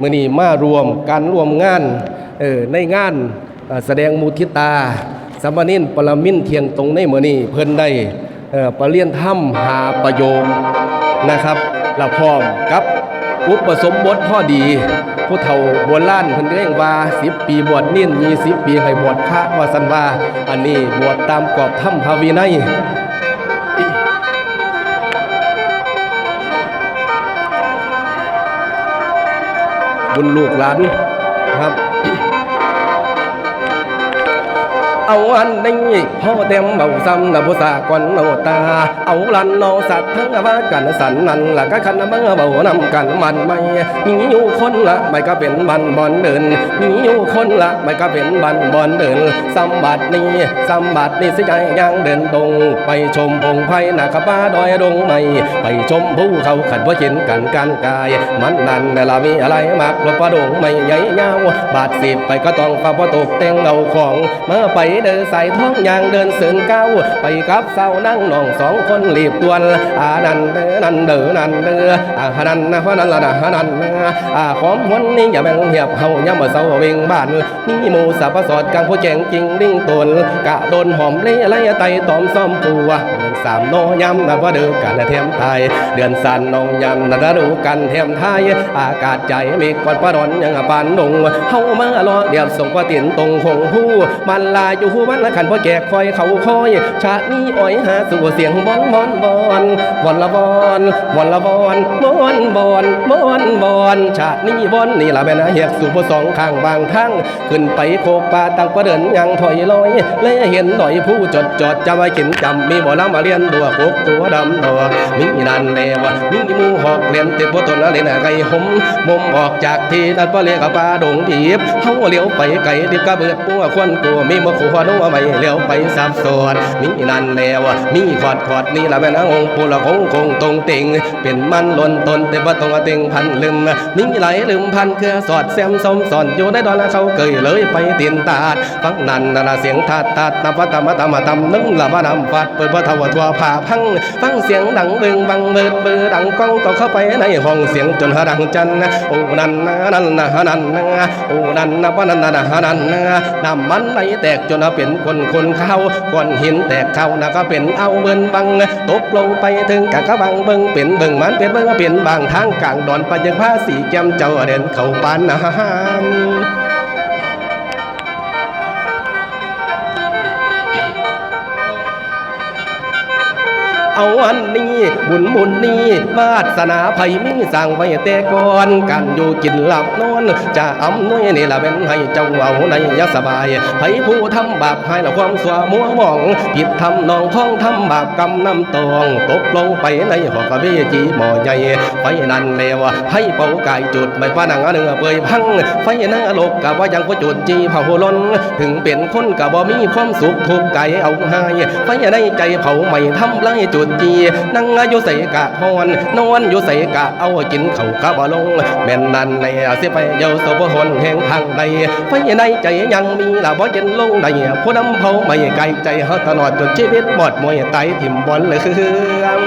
มื่อนี้มารวมการรวมงานเออในงานแสดงมุทิตาสามเณรปรมินเทียงตรงในมื่อนี้เพิ่นได้ประเรียนถ้ำหาประโยคนะครับและพร้อมกับอุปสมบทพ่อดี ผู้เฒ่าโบราณเพิ่นเรียกว่า10ปีบวชนิ่น20ปีให้บวชพระว่าสันว่า อันนี้บวชตามกรอบถ้ำพระวินัย บุญลูกหลานครับ เอาอันนี้พ่อเต็มเบาซ้ำนะผู้สากอนโนตา เอาลันโนสัตว์ทั้งว่ากันสันนันละก็คันเมื่อเบานำกันมันไม่มีอยู่คนละไม่ก็เป็นบันบอนเดินมีอยู่คนละไม่ก็เป็นบันบอนเดินสมบัตินี้สมบัตินี้สิใจยังเดินตรง ไปชมพงไพ่นาคบ้าดอยดงไม่ไปชมภูเขาขันว่าเห็นกันกันกาย มันนั่นน่ละมีอะไรมากกว่าประดงไม่ใหญ่ยาวบาดสิบไปก็ต้องฟ้าพอตกแต่งเอาของเมื่อไปเดินใส่ท้องยางเดินเสือนเก้า ไปกับเศร้านั่งน้องสองคนรีบด่วนอานันเด้อนันเด้อนันเดอาหานันนะพนันละนะหานันนะอาขอมหวนนี่อย่าแบ่งเหียบเฮาย่ำมาเศร้าเวงบ้านนี่หมูสับปะสอดกลางผู้แจงจริงดิ้งตนกะโดนหอมเล่ไล่ไตตอมซ้อมตัวสามโนยำนะว่าเดือกันเทียมไทยเดือนสันนองยำนะดูกันเทียมไทยอากาศใจมีก่อนประดอนยังปานดงเฮามาลอเดียบส่งว่าตินตรงคงผู้มันลาอยู่มันละขันพ่อแจกคอยเขาคอยชาตินี้อ้อยหาสู่เสียงบอนบอนบอนบอนละบอนบอนละบอนบอนบอนบอนบอนชาตินี้บอนนี่ละแม่นะเหียกสู่บ่สองข้างบางทั้งขึ้นไปโคกป่าตั้งประเดินยังถอยลอยเลยเห็นหน่อยผู้จดจอดจำไว้กินจำมีบ่ลำมาเรียนดัวกกตัวดำตัวมีนันแนวมีหมูหอกเลียนติดบ่ตนละเล่นไก่หมมุมออกจากที่นั่นบ่เรียกป่าดงทีบเฮาเลี้ยวไปไก่ดิบกระเบิดปัวควันกัวมีบ่ขวนัวไม่เลี้ยวไปสับสนมีนันแนวมีขอดขอดนี่ละแม่นางองค์ปุละคงคงตรงติงเป็นมันล้นตนแต่บ่ต้องติงพันลืมมีไหลลืมพันเครือสอดแซมสมสอนอยู่ในดอนละเขาเกยเลยไปตีนตาดฟังนันนาเสียงทาดตาดนำพระตมตมตำนึงละมานำฟาดเปิดพระทวทัวผ่าพังฟังเสียงดังเบิงบังเบิดเบือดังก้องต่อเข้าไปในห้องเสียงจนหาดังจันโอ้นันนะนันนะฮะนันโอ้นันนะปะนันนะฮะนันนะน้ำมันไหลแตกจนเป็นคนคนเขาก้อนหินแตกเขานะก็เป็นเอาเบินบังตกลงไปถึงกะกะบังเบิงเป็นเบิงมันเป็นเบิงเป็นบางทางกลางดอนไปยังผ้าสีแก้มเจ้าเด่นเขาปานนะ เอาอันนี้ บุญบุญนี้วาสนาไผมีสั่งไว้แต่ก่อนกันอยู่กินหลับนอนจะอำนวยนี่ละเป็นให้เจ้าเอาในยสบายไผผู้ทำบาปให้ละความสวมัวมองผิดทำนองท้องทำบาปกรรมน้ำตองตกลงไปในหอกะเวจีหมอใหญ่ไฟนั่นแล้วไผเป่าไก่จุดไม่ฟ้านังเนื้อเปื่อยพังไฟหน้าโลกกะว่ายังก็จุดจีเผาล้นถึงเป็นคนกะบ่มีความสุขทุกไก่เอาให้ไฟในใจเผาไม่ทำไรจุดจีนั่งอยู่ใส่กะฮอนนอนอยู่ใส่กะเอากินเขากะบ่ลงแม่นนั่นในสิไปเยาสบหนแห่งทางใดไฟในใจยังมีละบ่เย็นลงใดผู้นำเผาไม่ไกลใจเฮาตลอดจนชีวิตบอดมวยไตถิ่มบอลเลยคือง